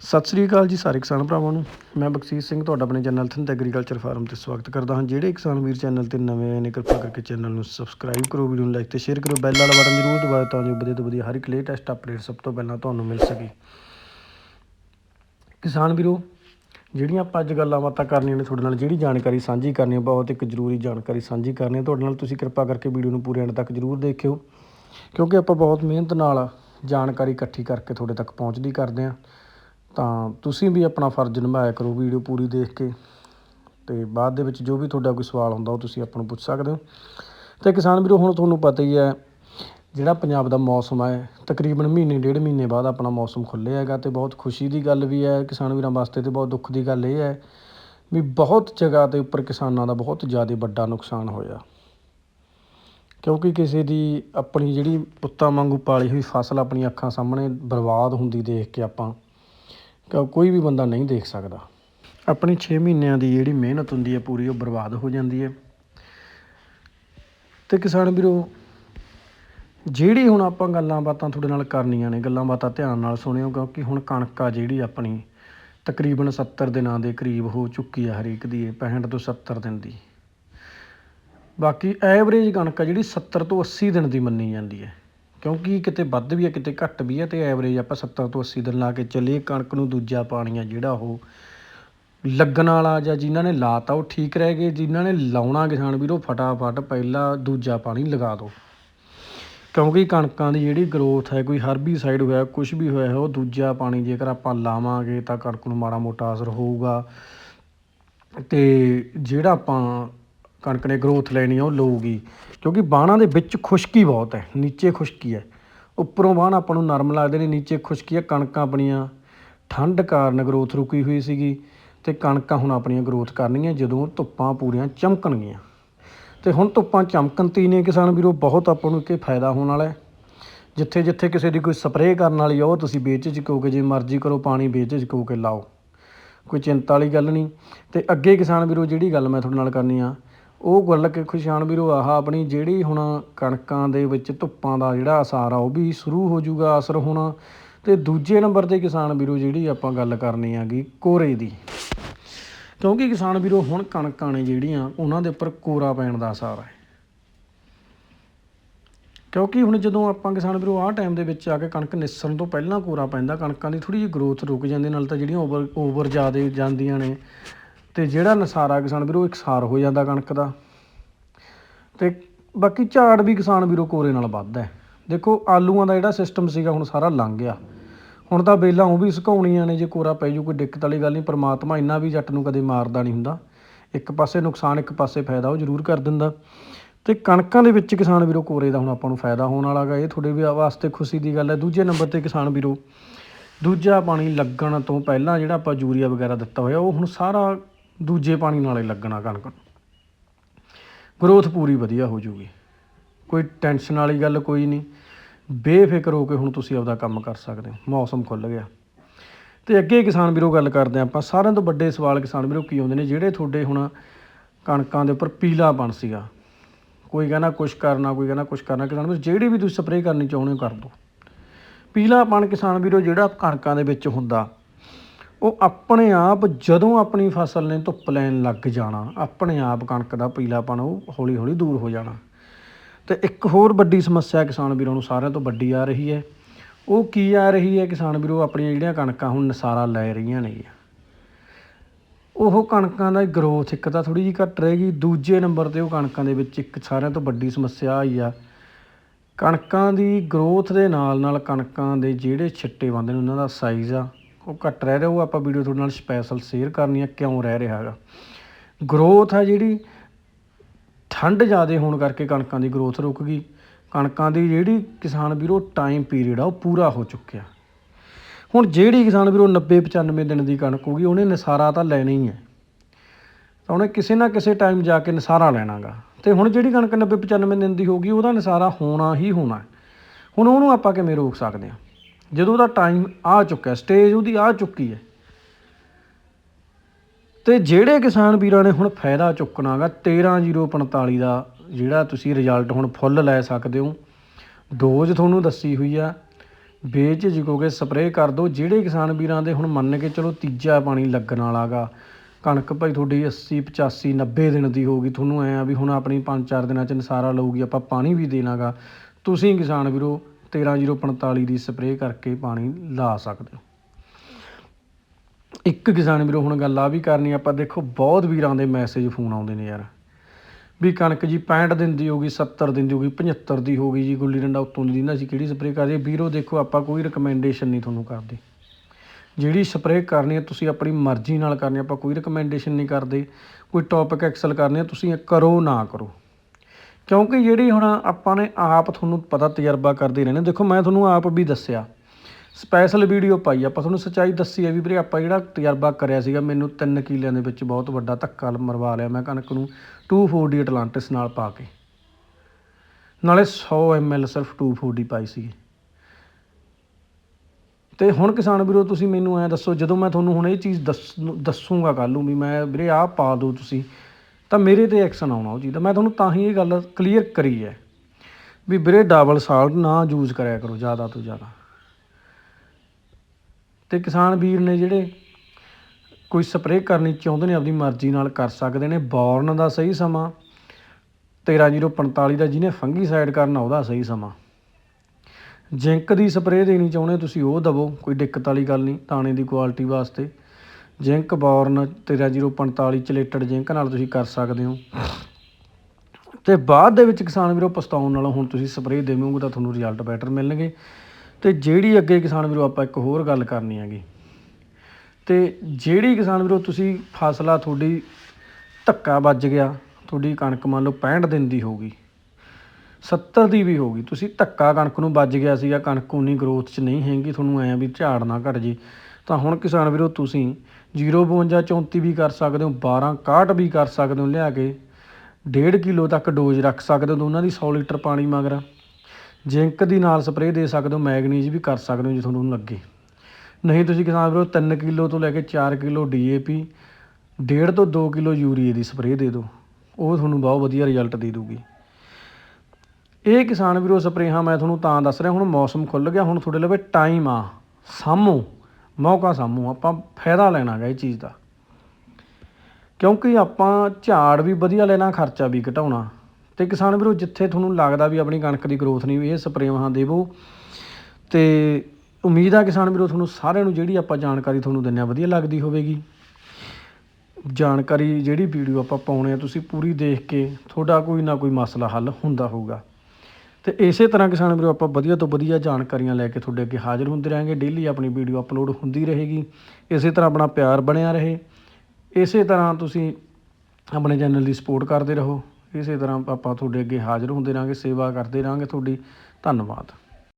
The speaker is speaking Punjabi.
ਸਤਿ ਸ੍ਰੀ ਅਕਾਲ ਜੀ ਸਾਰੇ ਕਿਸਾਨ ਭਰਾਵਾਂ ਨੂੰ। ਮੈਂ ਬਖਸ਼ੀਸ਼ ਸਿੰਘ ਤੁਹਾਡਾ ਆਪਣੇ ਚੈਨਲ ਥਿੰਦ ਐਗਰੀਕਲਚਰ ਫਾਰਮ ਤੇ ਸਵਾਗਤ ਕਰਦਾ ਹਾਂ। ਜਿਹੜੇ ਕਿਸਾਨ ਵੀਰ ਚੈਨਲ ਤੇ ਨਵੇਂ ਆਏ ਨੇ, ਕਿਰਪਾ ਕਰਕੇ ਚੈਨਲ ਨੂੰ ਸਬਸਕ੍ਰਾਈਬ ਕਰੋ, ਵੀਡੀਓ ਨੂੰ ਲਾਈਕ ਤੇ ਸ਼ੇਅਰ ਕਰੋ ਬੈਲ ਵਾਲਾ ਬਟਨ ਜ਼ਰੂਰ ਦਬਾਓ ਤਾਂ ਜੋ ਵਧੀਆ ਤੋਂ ਵਧੀਆ ਹਰ ਇੱਕ ਲੇਟੈਸਟ ਅਪਡੇਟ ਸਭ ਤੋਂ ਪਹਿਲਾਂ ਤੁਹਾਨੂੰ ਮਿਲ ਸਕੇ। ਕਿਸਾਨ ਵੀਰੋ, ਜਿਹੜੀਆਂ ਆਪਾਂ ਅੱਜ ਗੱਲਾਂ ਬਾਤਾਂ ਕਰਨੀਆਂ ਨੇ ਤੁਹਾਡੇ ਨਾਲ, ਜਿਹੜੀ ਜਾਣਕਾਰੀ ਸਾਂਝੀ ਕਰਨੀ ਹੈ, ਬਹੁਤ ਇੱਕ ਜ਼ਰੂਰੀ ਜਾਣਕਾਰੀ ਸਾਂਝੀ ਕਰਨੀ ਹੈ। ਤੁਹਾਡੇ ਨਾਲ ਤੁਸੀਂ ਕਿਰਪਾ ਕਰਕੇ ਵੀਡੀਓ ਨੂੰ ਪੂਰੇ ਐਂਡ ਤੱਕ ਜ਼ਰੂਰ ਦੇਖਿਓ, ਕਿਉਂਕਿ ਆਪਾਂ ਬਹੁਤ ਮਿਹਨਤ ਨਾਲ ਜਾਣਕਾਰੀ ਇਕੱਠੀ ਕਰਕੇ ਤੁਹਾਡੇ ਤੱਕ ਪਹੁੰਚਦੀ ਕਰਦੇ ਹਾਂ। ਤਾਂ ਤੁਸੀਂ ਵੀ ਆਪਣਾ ਫਰਜ਼ ਨਿਭਾਇਆ ਕਰੋ ਵੀਡੀਓ ਪੂਰੀ ਦੇਖ ਕੇ। ਅਤੇ ਬਾਅਦ ਦੇ ਵਿੱਚ ਜੋ ਵੀ ਤੁਹਾਡਾ ਕੋਈ ਸਵਾਲ ਹੁੰਦਾ, ਉਹ ਤੁਸੀਂ ਆਪਾਂ ਨੂੰ ਪੁੱਛ ਸਕਦੇ ਹੋ। ਅਤੇ ਕਿਸਾਨ ਵੀਰੋ, ਹੁਣ ਤੁਹਾਨੂੰ ਪਤਾ ਹੀ ਹੈ, ਜਿਹੜਾ ਪੰਜਾਬ ਦਾ ਮੌਸਮ ਹੈ, ਤਕਰੀਬਨ ਮਹੀਨੇ, ਡੇਢ ਮਹੀਨੇ ਬਾਅਦ ਆਪਣਾ ਮੌਸਮ ਖੁੱਲ੍ਹਿਆ ਹੈਗਾ ਅਤੇ ਬਹੁਤ ਖੁਸ਼ੀ ਦੀ ਗੱਲ ਵੀ ਹੈ। ਕਿਸਾਨ ਵੀਰਾਂ ਵਾਸਤੇ ਤੇ ਬਹੁਤ ਦੁੱਖ ਦੀ ਗੱਲ ਇਹ ਹੈ ਵੀ ਬਹੁਤ ਜਗ੍ਹਾ ਦੇ ਉੱਪਰ ਕਿਸਾਨਾਂ ਦਾ ਬਹੁਤ ਜ਼ਿਆਦਾ ਵੱਡਾ ਨੁਕਸਾਨ ਹੋਇਆ। ਕਿਉਂਕਿ ਕਿਸੇ ਦੀ ਆਪਣੀ ਜਿਹੜੀ ਪੁੱਤਾਂ ਵਾਂਗੂ ਪਾਲੀ ਹੋਈ ਫਸਲ ਆਪਣੀ ਅੱਖਾਂ ਸਾਹਮਣੇ ਬਰਬਾਦ ਹੁੰਦੀ ਦੇਖ ਕੇ ਆਪਾਂ ਕੋਈ ਵੀ ਬੰਦਾ ਨਹੀਂ ਦੇਖ ਸਕਦਾ। ਆਪਣੀ 6 ਮਹੀਨਿਆਂ ਦੀ ਜਿਹੜੀ ਮਿਹਨਤ ਹੁੰਦੀ ਹੈ, ਪੂਰੀ ਉਹ ਬਰਬਾਦ ਹੋ ਜਾਂਦੀ ਹੈ। ਤੇ ਕਿਸਾਨ ਵੀਰੋ, ਜਿਹੜੀ ਹੁਣ ਆਪਾਂ ਗੱਲਾਂ ਬਾਤਾਂ ਤੁਹਾਡੇ ਨਾਲ ਕਰਨੀਆਂ ਨੇ, ਗੱਲਾਂ ਬਾਤਾਂ ਧਿਆਨ ਨਾਲ ਸੁਣਿਓ, ਕਿਉਂਕਿ ਹੁਣ ਕਣਕ ਆ ਜਿਹੜੀ ਆਪਣੀ, ਤਕਰੀਬਨ 70 ਦਿਨਾਂ ਦੇ ਕਰੀਬ ਹੋ ਚੁੱਕੀ ਆ ਹਰੇਕ ਦੀ, ਇਹ 65 ਤੋਂ 70 ਦਿਨ ਦੀ। ਬਾਕੀ ਐਵਰੇਜ ਕਣਕ ਆ ਜਿਹੜੀ 70 ਤੋਂ 80 ਦਿਨ ਦੀ ਮੰਨੀ ਜਾਂਦੀ ਹੈ। ਕਿਉਂਕਿ ਕਿਤੇ ਵੱਧ ਵੀ ਹੈ ਕਿਤੇ ਘੱਟ ਵੀ ਹੈ ਤੇ ਐਵਰੇਜ ਆਪਾਂ 70 ਤੋਂ 80 ਦਿਨ ਲਾ ਕੇ ਚੱਲੀਏ, ਕਣਕ ਨੂੰ ਦੂਜਾ ਪਾਣੀ ਆ ਜਿਹੜਾ ਉਹ ਲੱਗਣ ਵਾਲਾ ਜਾਂ ਜਿਨ੍ਹਾਂ ਨੇ ਲਾਤਾ ਉਹ ਠੀਕ ਰਹਿ ਗਏ, ਜਿਨ੍ਹਾਂ ਨੇ ਲਾਉਣਾ ਕਿਸਾਨ ਵੀਰੋ ਫਟਾਫਟ ਪਹਿਲਾਂ ਦੂਜਾ ਪਾਣੀ ਲਗਾ ਦਿਓ। ਕਿਉਂਕਿ ਕਣਕਾਂ ਦੀ ਜਿਹੜੀ ਗਰੋਥ ਹੈ, ਕੋਈ ਹਰਬੀਸਾਈਡ ਹੋਇਆ ਕੁਝ ਵੀ ਹੋਇਆ, ਉਹ ਦੂਜਾ ਪਾਣੀ ਜੇਕਰ ਆਪਾਂ ਲਾਵਾਂਗੇ ਤਾਂ ਕਣਕ ਨੂੰ ਮਾੜਾ ਮੋਟਾ ਅਸਰ ਹੋਊਗਾ। ਤੇ ਜਿਹੜਾ ਆਪਾਂ ਕਣਕ ਨੇ ਗਰੋਥ ਲੈਣੀ ਆ, ਉਹ ਲਊਗੀ। ਕਿਉਂਕਿ ਬਾਣਾ ਦੇ ਵਿੱਚ ਖੁਸ਼ਕੀ ਬਹੁਤ ਹੈ, ਨੀਚੇ ਖੁਸ਼ਕੀ ਹੈ। ਉੱਪਰੋਂ ਬਾਣ ਆਪਾਂ ਨੂੰ ਨਰਮ ਲੱਗਦੇ ਨੇ, ਨੀਚੇ ਖੁਸ਼ਕੀ ਹੈ, ਕਣਕਾਂ ਆਪਣੀਆਂ ਠੰਡ ਕਾਰਨ ਗਰੋਥ ਰੁਕੀ ਹੋਈ ਸੀਗੀ ਤੇ ਕਣਕਾਂ ਹੁਣ ਆਪਣੀਆਂ ਗਰੋਥ ਕਰਨੀਆਂ, ਜਦੋਂ ਧੁੱਪਾਂ ਪੂਰੀਆਂ ਚਮਕਣਗੀਆਂ। ਤੇ ਹੁਣ ਧੁੱਪਾਂ ਚਮਕਣ ਤੀ ਨੇ ਕਿਸਾਨ ਵੀਰੋ, ਬਹੁਤ ਆਪਾਂ ਨੂੰ ਕਿ ਫਾਇਦਾ ਹੋਣ ਵਾਲਾ ਜਿੱਥੇ ਜਿੱਥੇ ਕਿਸੇ ਦੀ ਕੋਈ ਸਪਰੇਅ ਕਰਨ ਵਾਲੀ ਆ, ਉਹ ਤੁਸੀਂ ਬੇਝਿਜਕ ਕੇ ਜੇ ਮਰਜ਼ੀ ਕਰੋ, ਪਾਣੀ ਵੇਚ ਬੇਝਿਜਕ ਕੇ ਲਾਓ। ਕੋਈ ਚਿੰਤਾ ਵਾਲੀ ਗੱਲ ਨਹੀਂ। ਤੇ ਅੱਗੇ ਕਿਸਾਨ ਵੀਰੋ, ਜਿਹੜੀ ਗੱਲ ਮੈਂ ਤੁਹਾਡੇ ਨਾਲ ਕਰਨੀ ਆ ਉਹ ਗੱਲ ਕਿ ਖੁਸ਼ਾਨ ਵੀਰੋ, ਆਹ ਆਪਣੀ ਜਿਹੜੀ ਹੁਣ ਕਣਕਾਂ ਦੇ ਵਿੱਚ ਧੁੱਪਾਂ ਦਾ ਜਿਹੜਾ ਅਸਰ ਆ, ਉਹ ਵੀ ਸ਼ੁਰੂ ਹੋ ਜਾਊਗਾ ਅਸਰ ਹੋਣਾ। ਤੇ ਦੂਜੇ ਨੰਬਰ ਤੇ ਕਿਸਾਨ ਵੀਰੋ, ਜਿਹੜੀ ਆਪਾਂ ਗੱਲ ਕਰਨੀ ਆਗੀ ਕੋਰੇ ਦੀ। ਕਿਉਂਕਿ ਕਿਸਾਨ ਵੀਰੋ, ਹੁਣ ਕਣਕਾਂ ਨੇ ਜਿਹੜੀਆਂ, ਉਹਨਾਂ ਦੇ ਉੱਪਰ ਕੋਰਾ ਪੈਣ ਦਾ ਅਸਰ ਹੈ ਕਿਉਂਕਿ ਹੁਣ ਜਦੋਂ ਆਪਾਂ ਕਿਸਾਨ ਵੀਰੋ, ਆਹ ਟਾਈਮ ਦੇ ਵਿੱਚ ਆ ਕੇ ਕਣਕ ਨਿਸਰਨ ਤੋਂ ਪਹਿਲਾਂ ਕੋਰਾ ਪੈਂਦਾ, ਕਣਕਾਂ ਦੀ ਥੋੜੀ ਜਿਹੀ ਗਰੋਥ ਰੁਕ ਜਾਂਦੀ, ਨਾਲ ਤਾਂ ਜਿਹੜੀਆਂ ਓਵਰ ਓਵਰ ਜ਼ਿਆਦੇ ਜਾਂਦੀਆਂ ਨੇ। ਤੇ ਜਿਹੜਾ ਨਸਾਰਾ ਕਿਸਾਨ ਵੀਰੋ ਇਕਸਾਰ ਹੋ ਜਾਂਦਾ ਕਣਕ ਦਾ। ਤੇ ਬਾਕੀ ਝਾੜ ਵੀ ਕਿਸਾਨ ਵੀਰੋ ਕੋਰੇ ਨਾਲ ਵੱਧਦਾ ਹੈ। ਦੇਖੋ, ਆਲੂਆਂ ਦਾ ਜਿਹੜਾ ਸਿਸਟਮ ਸੀਗਾ, ਹੁਣ ਸਾਰਾ ਲੰਘ ਗਿਆ। ਹੁਣ ਤਾਂ ਬੇਲਾਂ ਉਹ ਵੀ ਸੁਕਾਉਣੀਆਂ ਨੇ, ਜੇ ਕੋਰਾ ਪੈ ਜੂ ਕੋਈ ਦਿੱਕਤ ਵਾਲੀ ਗੱਲ ਨਹੀਂ, ਪਰਮਾਤਮਾ ਇੰਨਾ ਵੀ ਜੱਟ ਨੂੰ ਕਦੇ ਮਾਰਦਾ ਨਹੀਂ ਹੁੰਦਾ। ਇੱਕ ਪਾਸੇ ਨੁਕਸਾਨ, ਇੱਕ ਪਾਸੇ ਫਾਇਦਾ, ਉਹ ਜ਼ਰੂਰ ਕਰ ਦਿੰਦਾ। ਤੇ ਕਣਕਾਂ ਦੇ ਵਿੱਚ ਕਿਸਾਨ ਵੀਰੋ ਕੋਰੇ ਦਾ ਹੁਣ ਆਪਾਂ ਨੂੰ ਫਾਇਦਾ ਹੋਣ ਵਾਲਾ ਗਾ। ਇਹ ਤੁਹਾਡੇ ਵੀ ਵਾਸਤੇ ਖੁਸ਼ੀ ਦੀ ਗੱਲ ਹੈ। ਦੂਜੇ ਨੰਬਰ ਤੇ ਕਿਸਾਨ ਵੀਰੋ, ਦੂਜਾ ਪਾਣੀ ਲੱਗਣ ਤੋਂ ਪਹਿਲਾਂ ਜਿਹੜਾ ਆਪਾਂ ਯੂਰੀਆ ਵਗੈਰਾ ਦਿੱਤਾ ਹੋਇਆ, ਉਹ ਹੁਣ ਸਾਰਾ ਦੂਜੇ ਪਾਣੀ ਨਾਲੇ ਲੱਗਣਾ ਕਣਕ ਨੂੰ। ਗਰੋਥ ਪੂਰੀ ਵਧੀਆ ਹੋ ਜੂਗੀ। ਕੋਈ ਟੈਨਸ਼ਨ ਵਾਲੀ ਗੱਲ ਕੋਈ ਨਹੀਂ। ਬੇਫਿਕਰ ਹੋ ਕੇ ਹੁਣ ਤੁਸੀਂ ਆਪਦਾ ਕੰਮ ਕਰ ਸਕਦੇ ਹੋ। ਮੌਸਮ ਖੁੱਲ ਗਿਆ। ਤੇ ਅੱਗੇ ਕਿਸਾਨ ਵੀਰੋ ਗੱਲ ਕਰਦੇ ਹਾਂ ਆਪਾਂ। ਸਾਰਿਆਂ ਤੋਂ ਵੱਡੇ ਸਵਾਲ ਕਿਸਾਨ ਵੀਰੋ ਕੀ ਆਉਂਦੇ ਨੇ? ਜਿਹੜੇ ਤੁਹਾਡੇ ਹੁਣ ਕਣਕਾਂ ਦੇ ਉੱਪਰ ਪੀਲਾਪਣ ਸੀਗਾ। ਕੋਈ ਕਹਿੰਦਾ ਕੁਛ ਕਰਨਾ, ਕੋਈ ਕਹਿੰਦਾ ਕੁਛ ਕਰਨਾ। ਕਿਸਾਨ ਵੀਰੋ, ਜਿਹੜੀ ਵੀ ਤੁਸੀਂ ਸਪਰੇਅ ਕਰਨੀ ਚਾਹੁੰਦੇ ਹੋ ਕਰ ਦਿਓ। ਪੀਲਾਪਣ ਕਿਸਾਨ ਵੀਰੋ ਜਿਹੜਾ ਕਣਕਾਂ ਦੇ ਵਿੱਚ ਹੁੰਦਾ ਉਹ ਆਪਣੇ ਆਪ ਜਦੋਂ ਆਪਣੀ ਫਸਲ ਨੇ ਧੁੱਪ ਲੈਣ ਲੱਗ ਜਾਣਾ, ਆਪਣੇ ਆਪ ਕਣਕ ਦਾ ਪੀਲਾਪਣ ਉਹ ਹੌਲੀ ਹੌਲੀ ਦੂਰ ਹੋ ਜਾਣਾ। ਤੇ ਇੱਕ ਹੋਰ ਵੱਡੀ ਸਮੱਸਿਆ ਕਿਸਾਨ ਵੀਰਾਂ ਨੂੰ ਸਾਰਿਆਂ ਤੋਂ ਵੱਡੀ ਆ ਰਹੀ ਹੈ। ਉਹ ਕੀ ਆ ਰਹੀ ਹੈ ਕਿਸਾਨ ਵੀਰੋ, ਆਪਣੀਆਂ ਜਿਹੜੀਆਂ ਕਣਕਾਂ ਹੁਣ ਨਸਾਰਾ ਲੈ ਰਹੀਆਂ ਨੇ। ਉਹ ਕਣਕਾਂ ਦਾ ਗਰੋਥ ਇੱਕ ਤਾਂ ਥੋੜੀ ਜਿਹੀ ਘਟ ਰਹੇਗੀ, ਦੂਜੇ ਨੰਬਰ ਤੇ ਉਹ ਕਣਕਾਂ ਦੇ ਵਿੱਚ ਇੱਕ ਸਾਰਿਆਂ ਤੋਂ ਵੱਡੀ ਸਮੱਸਿਆ ਆਈ ਆ। ਕਣਕਾਂ ਦੀ ਗਰੋਥ ਦੇ ਨਾਲ ਨਾਲ ਕਣਕਾਂ ਦੇ ਜਿਹੜੇ ਛਿੱਟੇ ਬੰਦੇ ਨੇ, ਉਹਨਾਂ ਦਾ ਸਾਈਜ਼ ਆ। ਉਹ ਘੱਟ ਰਹਿ ਰਿਹਾ ਉਹ ਆਪਾਂ ਵੀਡੀਓ ਤੁਹਾਡੇ ਨਾਲ ਸਪੈਸ਼ਲ ਸ਼ੇਅਰ ਕਰਨੀ ਆ, ਕਿਉਂ ਰਹਿ ਰਿਹਾ ਹੈਗਾ। ਗਰੋਥ ਆ ਜਿਹੜੀ, ਠੰਡ ਜ਼ਿਆਦਾ ਹੋਣ ਕਰਕੇ ਕਣਕਾਂ ਦੀ ਗਰੋਥ ਰੁਕ ਗਈ। ਕਣਕਾਂ ਦੀ ਜਿਹੜੀ ਕਿਸਾਨ ਵੀਰੋ ਟਾਈਮ ਪੀਰੀਅਡ ਆ, ਉਹ ਪੂਰਾ ਹੋ ਚੁੱਕਿਆ। ਹੁਣ ਜਿਹੜੀ ਕਿਸਾਨ ਵੀਰੋ 90 95 ਦਿਨ ਦੀ ਕਣਕ ਹੋਗੀ ਉਹਨੇ ਨਸਾਰਾ ਤਾਂ ਲੈਣਾ ਹੀ ਹੈ। ਤਾਂ ਉਹਨੇ ਕਿਸੇ ਨਾ ਕਿਸੇ ਟਾਈਮ ਜਾ ਕੇ ਨਸਾਰਾ ਲੈਣਾਗਾ। ਤੇ ਹੁਣ ਜਿਹੜੀ ਕਣਕ 90 95 ਦਿਨ ਦੀ ਹੋਗੀ ਉਹਦਾ ਨਸਾਰਾ ਹੋਣਾ ਹੀ ਹੋਣਾ। ਹੁਣ ਉਹਨੂੰ ਆਪਾਂ ਕਿਵੇਂ ਰੋਕ ਸਕਦੇ ਹਾਂ? ਜਦੋਂ ਉਹਦਾ ਟਾਈਮ ਆ ਚੁੱਕਿਆ ਸਟੇਜ ਉਹਦੀ ਆ ਚੁੱਕੀ ਹੈ। ਤੇ ਜਿਹੜੇ ਕਿਸਾਨ ਵੀਰਾਂ ਨੇ ਹੁਣ ਫਾਇਦਾ ਚੁੱਕਣਾਗਾ 13045 ਦਾ ਜਿਹੜਾ ਤੁਸੀਂ ਰਿਜ਼ਲਟ ਹੁਣ ਫੁੱਲ ਲੈ ਸਕਦੇ ਹੋ ਡੋਜ਼ ਤੁਹਾਨੂੰ ਦੱਸੀ ਹੋਈ ਆ, ਬੇਝਿਜਕ ਹੋ ਸਪਰੇਅ ਕਰ ਦਿਓ। ਜਿਹੜੇ ਕਿਸਾਨ ਵੀਰਾਂ ਦੇ ਹੁਣ ਮੰਨ ਕੇ ਚਲੋ ਤੀਜਾ ਪਾਣੀ ਲੱਗਣ ਵਾਲਾਗਾ ਕਣਕ ਭਾਈ ਤੁਹਾਡੀ 80 85 90 ਦਿਨ ਦੀ ਹੋਊਗੀ ਤੁਹਾਨੂੰ ਐ ਆ ਵੀ ਹੁਣ ਆਪਣੀ 5-4 ਦਿਨਾਂ ਚ ਨਸਾਰਾ ਲਊਗੀ, ਆਪਾਂ ਪਾਣੀ ਵੀ ਦੇਣਾਗਾ ਤੁਸੀਂ ਕਿਸਾਨ ਵੀਰੋ 13045 ਦੀ ਸਪਰੇਅ ਕਰਕੇ ਪਾਣੀ ਲਾ ਸਕਦੇ ਹੋ। ਇੱਕ ਕਿਸਾਨ ਵੀਰੋ, ਹੁਣ ਗੱਲ ਆ ਵੀ ਕਰਨੀ, ਆਪਾਂ ਦੇਖੋ ਬਹੁਤ ਵੀਰਾਂ ਦੇ ਮੈਸੇਜ ਫੋਨ ਆਉਂਦੇ ਨੇ ਯਾਰ। ਵੀ ਕਣਕ ਜੀ 65 ਦਿਨ ਦੀ ਹੋ ਗਈ 70 ਦਿਨ ਦੀ ਹੋ ਗਈ 75 ਦੀ ਹੋ ਗਈ ਜੀ, ਗੁੱਲੀ ਡੰਡਾ ਉਤੋਂ ਦੀ ਨਾ ਸੀ, ਕਿਹੜੀ ਸਪਰੇਅ ਕਰਦੇ? ਵੀਰੋ, ਦੇਖੋ ਆਪਾਂ ਕੋਈ ਰეკਮੈਂਡੇਸ਼ਨ ਨਹੀਂ ਤੁਹਾਨੂੰ ਕਰਦੇ। ਜਿਹੜੀ ਸਪਰੇਅ ਕਰਨੀ ਹੈ, ਤੁਸੀਂ ਆਪਣੀ ਮਰਜ਼ੀ ਨਾਲ ਕਰਨੀ ਆਪਾਂ ਕੋਈ ਰეკਮੈਂਡੇਸ਼ਨ ਨਹੀਂ ਕਰਦੇ। ਕੋਈ ਟੌਪਿਕ ਐਕਸਲ ਕਰਨੀ ਹੈ ਤੁਸੀਂ ਇਹ ਕਰੋ ਨਾ ਕਰੋ। ਕਿਉਂਕਿ ਜਿਹੜੀ ਹੁਣ ਆਪਾਂ ਨੇ ਆਪ ਤੁਹਾਨੂੰ ਪਤਾ ਤਜਰਬਾ ਕਰਦੇ ਰਹਿੰਦੇ ਦੇਖੋ, ਮੈਂ ਤੁਹਾਨੂੰ ਆਪ ਵੀ ਦੱਸਿਆ। ਸਪੈਸ਼ਲ ਵੀਡੀਓ ਪਾਈ। ਆਪਾਂ ਤੁਹਾਨੂੰ ਸੱਚਾਈ ਦੱਸੀ ਹੈ ਵੀ ਵੀਰੇ, ਆਪਾਂ ਜਿਹੜਾ ਤਜਰਬਾ ਕਰਿਆ ਸੀਗਾ, ਮੈਨੂੰ 3 ਕਿੱਲਿਆਂ ਦੇ ਵਿੱਚ ਬਹੁਤ ਵੱਡਾ ਧੱਕਾ ਮਰਵਾ ਲਿਆ ਮੈਂ ਕਣਕ ਨੂੰ 240 ਅਟਲਾਂਟਿਸ ਨਾਲ ਪਾ ਕੇ। ਨਾਲੇ 100 ml ਸਿਰਫ 240 ਪਾਈ ਸੀ ਤੇ ਹੁਣ ਕਿਸਾਨ ਵੀਰੋ, ਤੁਸੀਂ ਮੈਨੂੰ ਐ ਦੱਸੋ, ਜਦੋਂ ਮੈਂ ਤੁਹਾਨੂੰ ਹੁਣ ਇਹ ਚੀਜ਼ ਦੱਸ- ਦੱਸੂਗਾ ਕੱਲ ਨੂੰ ਵੀ ਮੈਂ, ਵੀਰੇ, ਆਹ ਪਾ ਦਿਓ ਤੁਸੀਂ। ਤਾਂ ਮੇਰੇ ਤੇ ਐਕਸ਼ਨ ਆਉਣਾ ਉਹ ਚੀਜ਼ ਦਾ। ਮੈਂ ਤੁਹਾਨੂੰ ਤਾਂ ਹੀ ਇਹ ਗੱਲ ਕਲੀਅਰ ਕਰੀ ਹੈ ਵੀ ਵੀਰੇ ਡਬਲ ਸਾਲਟ ਨਾ ਯੂਜ਼ ਕਰਿਆ ਕਰੋ ਜ਼ਿਆਦਾ ਤੋਂ ਜ਼ਿਆਦਾ। ਤੇ ਕਿਸਾਨ ਵੀਰ ਨੇ ਜਿਹੜੇ ਕੋਈ ਸਪਰੇਅ ਕਰਨੀ ਚਾਹੁੰਦੇ ਨੇ, ਆਪਣੀ ਮਰਜ਼ੀ ਨਾਲ ਕਰ ਸਕਦੇ ਨੇ। ਬੌਰਨ ਦਾ ਸਹੀ ਸਮਾਂ 13045 ਦਾ ਜਿਹਨੇ ਫੰਗੀਸਾਈਡ ਕਰਨਾ ਉਹਦਾ ਸਹੀ ਸਮਾਂ। ਜਿੰਕ ਦੀ ਸਪਰੇਅ ਦੇਣੀ ਚਾਹੁੰਦੇ ਤੁਸੀਂ, ਉਹ ਦਵੋ, ਕੋਈ ਦਿੱਕਤ ਵਾਲੀ ਗੱਲ ਨਹੀਂ, ਦਾਣੇ ਦੀ ਕੁਆਲਿਟੀ ਵਾਸਤੇ। ਜਿੰਕ ਬੌਰਨ 13045 ਚਲੇਟਡ ਜਿੰਕ ਨਾਲ ਤੁਸੀਂ ਕਰ ਸਕਦੇ ਹੋ। ਤੇ ਬਾਅਦ ਦੇ ਵਿੱਚ ਕਿਸਾਨ ਵੀਰੋ ਪਛਤਾਉਣ ਨਾਲੋਂ ਹੁਣ ਤੁਸੀਂ ਸਪਰੇਅ ਦੇਵੋਗੇ ਤਾਂ ਤੁਹਾਨੂੰ ਰਿਜ਼ਲਟ ਬੈਟਰ ਮਿਲਣਗੇ। ਤੇ ਜਿਹੜੀ ਅੱਗੇ ਕਿਸਾਨ ਵੀਰੋ ਆਪਾਂ ਇੱਕ ਹੋਰ ਗੱਲ ਕਰਨੀ ਹੈਗੀ। ਤੇ ਜਿਹੜੀ ਕਿਸਾਨ ਵੀਰੋ ਤੁਸੀਂ ਫਸਲਾ ਤੁਹਾਡੀ ਧੱਕਾ ਵੱਜ ਗਿਆ, ਤੁਹਾਡੀ ਕਣਕ ਮੰਨ ਲਓ 65 ਦਿਨ ਦੀ ਹੋਊਗੀ 70 ਦੀ ਵੀ ਹੋਊਗੀ ਤੁਸੀਂ ਧੱਕਾ ਕਣਕ ਨੂੰ ਵੱਜ ਗਿਆ ਸੀਗਾ, ਕਣਕ ਉਨੀ ਗਰੋਥ 'ਚ ਨਹੀਂ ਹੈਗੀ, ਤੁਹਾਨੂੰ ਐਂ ਵੀ ਝਾੜ ਨਾ ਘਟ ਜੇ। ਤਾਂ ਹੁਣ ਕਿਸਾਨ ਵੀਰੋ ਤੁਸੀਂ 052 34 ਵੀ ਕਰ ਸਕਦੇ ਹੋ 12 61 ਵੀ ਕਰ ਸਕਦੇ ਹੋ ਲਿਆ ਕੇ, ਡੇਢ ਕਿਲੋ ਤੱਕ ਡੋਜ਼ ਰੱਖ ਸਕਦੇ ਹੋ ਦੋਨਾਂ ਦੀ 100 ਲੀਟਰ ਪਾਣੀ ਮਗਰ। ਜਿੰਕ ਦੀ ਨਾਲ ਸਪਰੇਅ ਦੇ ਸਕਦੇ ਹੋ, ਮੈਗਨੀਜ਼ ਵੀ ਕਰ ਸਕਦੇ ਹੋ ਜੇ ਤੁਹਾਨੂੰ ਲੱਗੇ। ਨਹੀਂ ਤੁਸੀਂ ਕਿਸਾਨ ਵੀਰੋ 3 ਕਿਲੋ ਤੋਂ ਲੈ ਕੇ 4 ਕਿਲੋ ਡੀਏਪੀ ਡੇਢ ਤੋਂ 2 ਕਿਲੋ ਯੂਰੀਏ ਦੀ ਸਪਰੇਅ ਦੇ ਦਿਓ। ਉਹ ਤੁਹਾਨੂੰ ਬਹੁਤ ਵਧੀਆ ਰਿਜ਼ਲਟ ਦੇ ਦੂਗੀ। ਇਹ ਕਿਸਾਨ ਵੀਰੋ ਸਪਰੇਹਾਂ ਮੈਂ ਤੁਹਾਨੂੰ ਤਾਂ ਦੱਸ ਰਿਹਾ, ਹੁਣ ਮੌਸਮ ਖੁੱਲ ਗਿਆ, ਹੁਣ ਤੁਹਾਡੇ ਲਵੇ ਟਾਈਮ ਆ। ਸਾਹਮੋ ਮੌਕਾ ਸਾਮੋ ਆਪਾਂ ਫਾਇਦਾ ਲੈਣਾ ਗਾ ਇਹ ਚੀਜ਼ ਦਾ। ਕਿਉਂਕਿ ਆਪਾਂ ਝਾੜ ਵੀ ਵਧੀਆ ਲੈਣਾ, ਖਰਚਾ ਵੀ ਘਟਾਉਣਾ। ਤੇ ਕਿਸਾਨ ਵੀਰੋ, ਜਿੱਥੇ ਤੁਹਾਨੂੰ ਲੱਗਦਾ ਵੀ ਆਪਣੀ ਕਣਕ ਦੀ ਗਰੋਥ ਨਹੀਂ ਵੀ ਇਹ ਸਪਰੇਵਾਂ ਦੇਵੋ। ਤੇ ਉਮੀਦ ਆ ਕਿਸਾਨ ਵੀਰੋ, ਤੁਹਾਨੂੰ ਸਾਰਿਆਂ ਨੂੰ ਜਿਹੜੀ ਆਪਾਂ ਜਾਣਕਾਰੀ ਤੁਹਾਨੂੰ ਦਿੰਦੇ ਆ, ਵਧੀਆ ਲੱਗਦੀ ਹੋਵੇਗੀ। ਜਾਣਕਾਰੀ ਜਿਹੜੀ ਵੀਡੀਓ ਆਪਾਂ ਪਾਉਣੇ ਆ, ਤੁਸੀਂ ਪੂਰੀ ਦੇਖ ਕੇ ਤੁਹਾਡਾ ਕੋਈ ਨਾ ਕੋਈ ਮਸਲਾ ਹੱਲ ਹੁੰਦਾ ਹੋਊਗਾ। ਤੇ ਇਸੇ ਤਰ੍ਹਾਂ ਕਿਸਾਨ ਵੀਰੋ, ਆਪਾਂ ਵਧੀਆ ਤੋਂ ਵਧੀਆ ਜਾਣਕਾਰੀਆਂ ਲੈ ਕੇ ਤੁਹਾਡੇ ਅੱਗੇ ਹਾਜ਼ਰ ਹੁੰਦੇ ਰਹਾਂਗੇ। ਡੇਲੀ ਆਪਣੀ ਵੀਡੀਓ ਅਪਲੋਡ ਹੁੰਦੀ ਰਹੇਗੀ। ਇਸੇ ਤਰ੍ਹਾਂ ਆਪਣਾ ਪਿਆਰ ਬਣਿਆ ਰਹੇ। ਇਸੇ ਤਰ੍ਹਾਂ ਤੁਸੀਂ ਆਪਣੇ ਚੈਨਲ ਦੀ ਸਪੋਰਟ ਕਰਦੇ ਰਹੋ। ਇਸੇ ਤਰ੍ਹਾਂ ਆਪਾਂ ਤੁਹਾਡੇ ਅੱਗੇ ਹਾਜ਼ਰ ਹੁੰਦੇ ਰਹਾਂਗੇ, ਸੇਵਾ ਕਰਦੇ ਰਹਾਂਗੇ ਤੁਹਾਡੀ। ਧੰਨਵਾਦ।